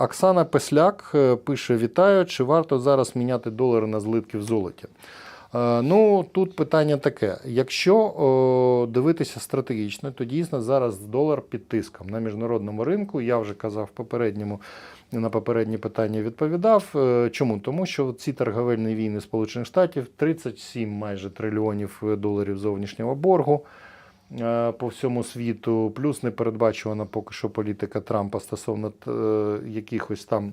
Оксана Песляк е, пише: Вітаю, чи варто зараз міняти долари на злитки в золоті? Е, Ну, тут питання таке: якщо дивитися стратегічно, то дійсно зараз долар під тиском на міжнародному ринку. Я вже казав попередньому на попередні питання відповідав. Е, Чому? Тому що ці торговельні війни Сполучених Штатів 37 майже трильйонів доларів зовнішнього боргу по всьому світу, плюс непередбачувана поки що політика Трампа стосовно е, якихось там.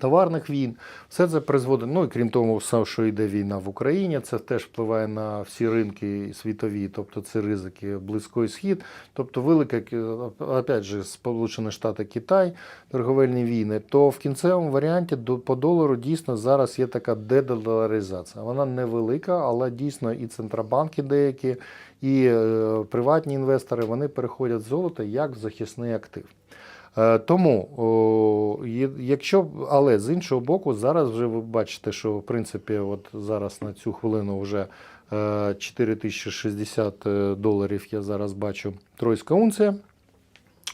Товарних війн, все це призводить. Ну і крім того, все, що йде війна в Україні, це теж впливає на всі ринки світові, тобто це ризики Близький Схід, тобто велика опять же, Сполучені Штати Китай, торговельні війни. То в кінцевому варіанті до- по долару дійсно зараз є така дедоларизація. Вона невелика, але дійсно і центробанки деякі, і е, приватні інвестори вони переходять золото як захисний актив. Е, Тому, якщо, але з іншого боку, зараз вже ви бачите, що в принципі, от зараз на цю хвилину вже е, 4060 е, доларів я зараз бачу тройська унція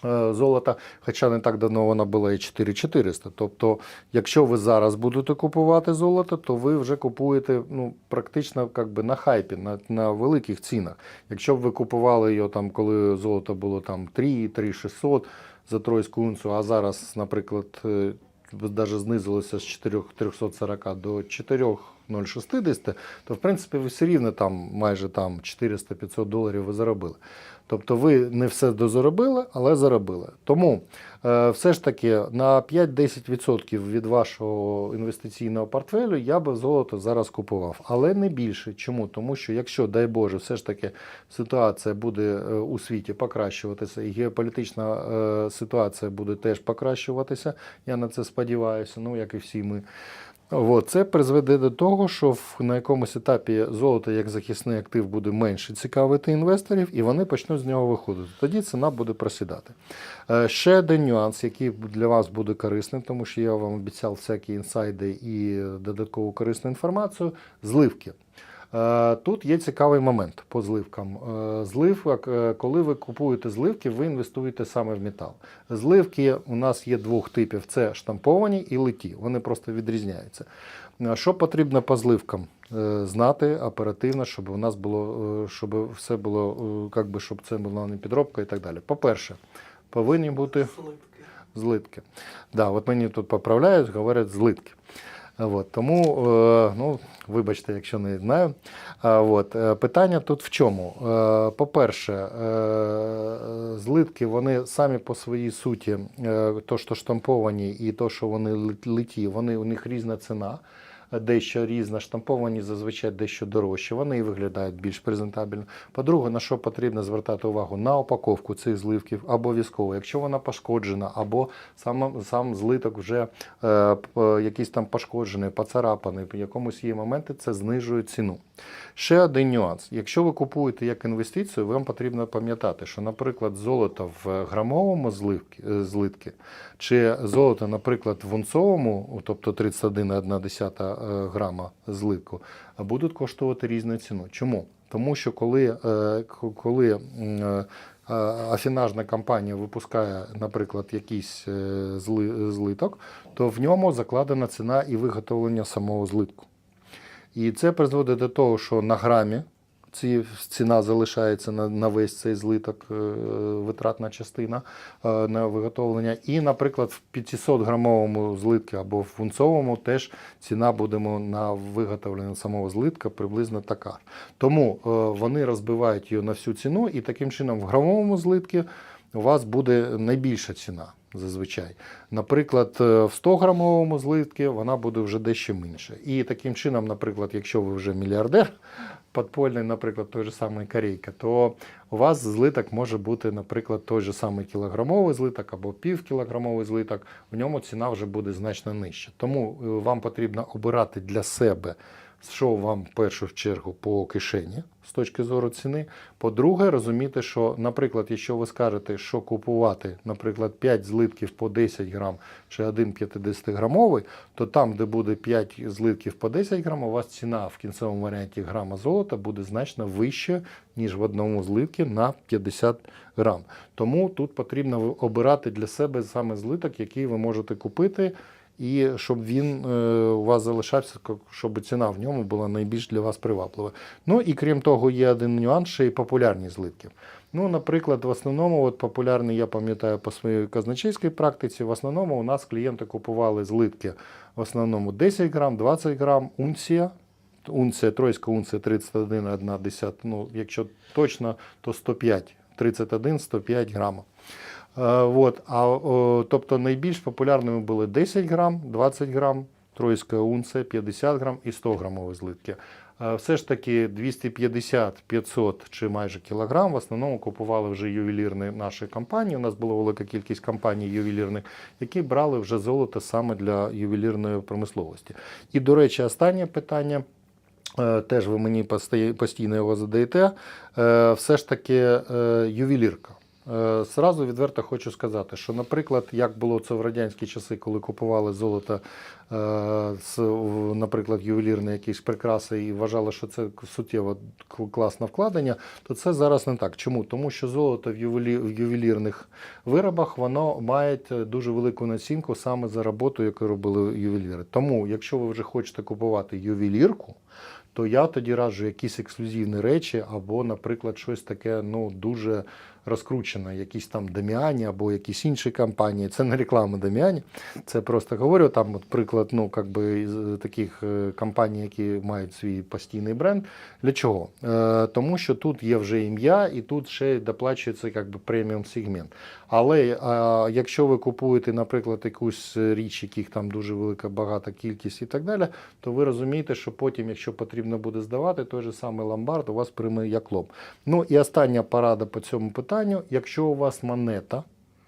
е, золота, хоча не так давно вона була і 4400. Тобто, якщо ви зараз будете купувати золото, то ви вже купуєте ну, практично как би, на хайпі, на, на великих цінах. Якщо б ви купували його там, коли золото було там 3, 3600 за тройську унцію, а зараз, наприклад, навіть знизилося з 4340 до 4060, то в принципі ви все рівно там майже там 400-500 доларів ви заробили. Тобто ви не все дозаробили, але заробили. Тому е, все ж таки на 5-10% від вашого інвестиційного портфелю я би золото зараз купував, але не більше. Чому? Тому що якщо, дай Боже, все ж таки ситуація буде е, у світі покращуватися, і геополітична е, ситуація буде теж покращуватися, я на це сподіваюся, ну як і всі ми. Це призведе до того, що на якомусь етапі золото як захисний актив буде менше цікавити інвесторів, і вони почнуть з нього виходити. Тоді ціна буде просідати. Е, ще один нюанс, який для вас буде корисним, тому що я вам обіцяв всякі інсайди і додаткову корисну інформацію. Зливки. Е, Тут є цікавий момент по зливкам. Е, Злив, е, коли ви купуєте зливки, ви інвестуєте саме в метал. Зливки у нас є двох типів: це штамповані і литі. Вони просто відрізняються. Що потрібно по зливкам? Знати оперативно, щоб у нас було, щоб все було, е, би, щоб це була не підробка і так далі. По-перше, повинні бути злитки. Да, от мені тут поправляють, говорять злитки. От, тому, е, ну, вибачте, якщо не знаю. От, е, питання тут в чому? Е, По-перше, злитки вони самі по своїй суті, то, що штамповані, і то, що вони лит- литі, вони, у них різна ціна. Дещо різна, штамповані зазвичай дещо дорожче, вони і виглядають більш презентабельно. По-друге, на що потрібно звертати увагу? На упаковку цих зливків обов'язково. Якщо вона пошкоджена, або сам, сам злиток вже е, п- якийсь там пошкоджений, поцарапаний, в якомусь є моменти, це знижує ціну. Ще один нюанс. Якщо ви купуєте як інвестицію, вам потрібно пам'ятати, що, наприклад, золото в грамовому зливки, е, злитки, чи золото, наприклад, в унцовому, тобто 31,1 е, грама злитку, будуть коштувати різну ціну. Чому? Тому що коли, е, коли е, е, афінажна компанія випускає, наприклад, якийсь е, злиток, то в ньому закладена ціна і виготовлення самого злитку. І це призводить до того, що на грамі ці, ціна залишається на, на весь цей злиток, е, витратна частина е, на виготовлення. І, наприклад, в 500 грамовому злитку або в фунцовому теж ціна буде на виготовлення самого злитка приблизно така. Тому е, вони розбивають її на всю ціну, і таким чином в грамовому злитку у вас буде найбільша ціна зазвичай. Наприклад, е, в 100-грамовому злитки вона буде вже дещо менше. І таким чином, наприклад, якщо ви вже мільярдер, подпольний, наприклад, той же самий Корейка, то у вас злиток може бути, наприклад, той же самий кілограмовий злиток або півкілограмовий злиток, в ньому ціна вже буде значно нижча. Тому е, вам потрібно обирати для себе що вам в першу чергу по кишені з точки зору ціни. По-друге, розуміти, що, наприклад, якщо ви скажете, що купувати, наприклад, 5 злитків по 10 грам чи один 50-грамовий, то там, де буде 5 злитків по 10 грам, у вас ціна в кінцевому варіанті грама золота буде значно вища, ніж в одному злитку на 50 грам. Тому тут потрібно обирати для себе саме злиток, який ви можете купити, і щоб він е, у вас залишався, щоб ціна в ньому була найбільш для вас приваблива. Ну і крім того, є один нюанс, ще й популярні злитки. Ну, наприклад, в основному, от популярний, я пам'ятаю по своїй казначейській практиці, в основному у нас клієнти купували злитки в основному 10 грам, 20 грам, унція. Унція, тройська унція 31, 1 десят, ну, якщо точно, то 105, 31, 105 грамів. Е, от, а, тобто найбільш популярними були 10 грам, 20 грам, тройська унція, 50 грам і 100 грамові злитки. Е, Все ж таки 250, 500 чи майже кілограм в основному купували вже ювелірні наші компанії. У нас була велика кількість компаній ювелірних, які брали вже золото саме для ювелірної промисловості. І, до речі, останнє питання. Е, Теж ви мені постійно його задаєте. Все ж таки ювелірка. Е, Зразу відверто хочу сказати, що, наприклад, як було це в радянські часи, коли купували золото е, наприклад, ювелірні якісь прикраси і вважали, що це суттєво класне вкладення, то це зараз не так. Чому? Тому що золото в ювелірних виробах воно має е, дуже велику націнку саме за роботу, яку робили ювеліри. Тому, якщо ви вже хочете купувати ювелірку, то я тоді раджу якісь ексклюзивні речі, або, наприклад, щось таке ну, дуже розкручене, якісь там Даміані або якісь інші компанії. Це не реклама Даміані, це просто говорю. Там, от, приклад, ну, как би, таких е, компаній, які мають свій постійний бренд. Для чого? Е, тому що тут є вже ім'я, і тут ще доплачується як би, преміум сегмент. Але е, якщо ви купуєте, наприклад, якусь річ, яких там дуже велика багата кількість і так далі, то ви розумієте, що потім, якщо потрібно буде здавати, той же самий ломбард у вас прийме як лоб. Ну і остання порада по цьому питанню: якщо у вас монета,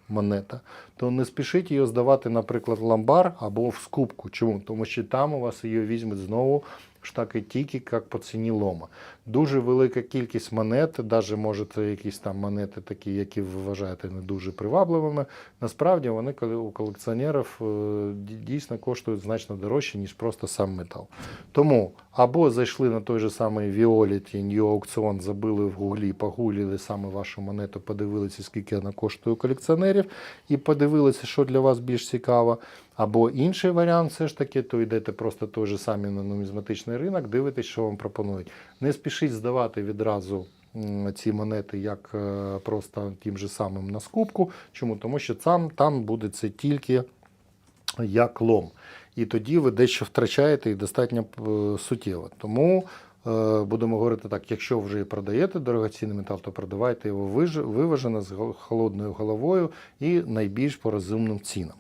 монета, то не спішіть її здавати, наприклад, в ломбар або в скупку. Чому? Тому що там у вас її візьмуть знову ж таки тільки як по ціні лома. Дуже велика кількість монет, навіть можете якісь там монети такі, які ви вважаєте не дуже привабливими. Насправді вони у колекціонерів е, дійсно коштують значно дорожче, ніж просто сам метал. Тому або зайшли на той же самий Violet, New Auction, забили в гуглі, погуглили саме вашу монету, подивилися, скільки вона коштує у колекціонерів, і подивилися, що для вас більш цікаво. Або інший варіант, все ж таки, то йдете просто той же самий на нумізматичний ринок, дивитесь, що вам пропонують. Не спішіть здавати відразу ці монети як е, просто тим же самим на скупку. Чому? Тому що там, там буде це тільки як лом. І тоді ви дещо втрачаєте і достатньо е, суттєво. Тому е, будемо говорити так: якщо вже продаєте дорогоцінний метал, то продавайте його виважено з холодною головою і найбільш по розумним цінам.